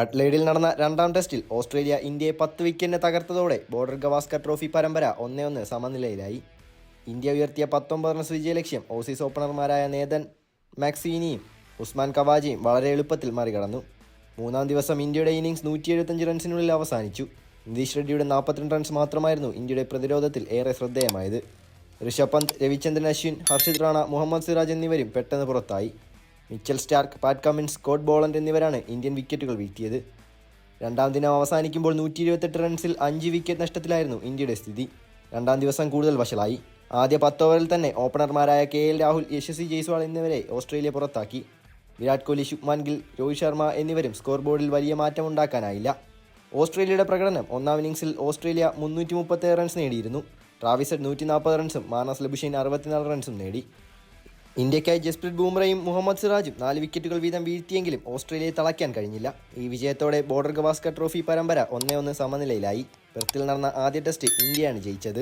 അഡ്ലൈഡിൽ നടന്ന രണ്ടാം ടെസ്റ്റിൽ ഓസ്ട്രേലിയ ഇന്ത്യയെ പത്ത് വിക്കറ്റിന് തകർത്തതോടെ ബോർഡർ ഗവാസ്കർ ട്രോഫി പരമ്പര ഒന്നേ ഒന്ന് സമനിലയിലായി. ഇന്ത്യ ഉയർത്തിയ പത്തൊമ്പത് റൺസ് വിജയലക്ഷ്യം ഓസീസ് ഓപ്പണർമാരായ നേതൻ മാക്സീനിയും ഉസ്മാൻ കവാജിയും വളരെ എളുപ്പത്തിൽ മറികടന്നു. മൂന്നാം ദിവസം ഇന്ത്യയുടെ ഇന്നിംഗ്സ് നൂറ്റി എഴുപത്തഞ്ച് റൺസിനുള്ളിൽ അവസാനിച്ചു. നിതീഷ് റെഡ്ഡിയുടെ നാൽപ്പത്തിരണ്ട് റൺസ് മാത്രമായിരുന്നു ഇന്ത്യയുടെ പ്രതിരോധത്തിൽ ഏറെ ശ്രദ്ധേയമായത്. ഋഷഭ് പന്ത് രവിചന്ദ്രൻ അശ്വിൻ ഹർഷിത് റാണ മുഹമ്മദ് സിറാജ് എന്നിവരും പെട്ടെന്ന് പുറത്തായി. Mitchell Starc Pat Cummins Scott Boland എന്നിവരാണ് ഇന്ത്യൻ വിക്കറ്റുകൾ വീഴ്ത്തിയത്. രണ്ടാം ദിനം അവസാനിക്കുമ്പോൾ നൂറ്റി ഇരുപത്തെട്ട് റൺസിൽ അഞ്ച് വിക്കറ്റ് നഷ്ടത്തിലായിരുന്നു ഇന്ത്യയുടെ സ്ഥിതി. രണ്ടാം ദിവസം കൂടുതൽ വഷളായി. ആദ്യ പത്ത് ഓവറിൽ തന്നെ ഓപ്പണർമാരായ കെ എൽ രാഹുൽ യശസ്വി ജയ്സ്വാൾ എന്നിവരെ ഓസ്ട്രേലിയ പുറത്താക്കി. വിരാട് കോഹ്ലി ശുഭ്മാൻ ഗിൽ രോഹിത് ശർമ്മ എന്നിവരും സ്കോർ ബോർഡിൽ വലിയ മാറ്റമുണ്ടാക്കാനായില്ല. ഓസ്ട്രേലിയയുടെ പ്രകടനം ഒന്നാം ഇന്നിംഗ്സിൽ ഓസ്ട്രേലിയ മുന്നൂറ്റി മുപ്പത്തേഴ് റൺസ് നേടിയിരുന്നു. ട്രാവിസഡ് നൂറ്റി നാൽപ്പത് റൺസും മാനസ് ലബുഷൈൻ അറുപത്തിനാല് റൺസും നേടി. ഇന്ത്യക്കായി ജസ്പ്രീത് ബൂംറയും മുഹമ്മദ് സിറാജും നാല് വിക്കറ്റുകൾ വീതം വീഴ്ത്തിയെങ്കിലും ഓസ്ട്രേലിയയെ തളയ്ക്കാൻ കഴിഞ്ഞില്ല. ഈ വിജയത്തോടെ ബോർഡർ ഗവാസ്കർ ട്രോഫി പരമ്പര ഒന്നേ ഒന്ന് സമനിലയിലായി. പെർത്തിൽ നടന്ന ആദ്യ ടെസ്റ്റ് ഇന്ത്യയാണ് ജയിച്ചത്.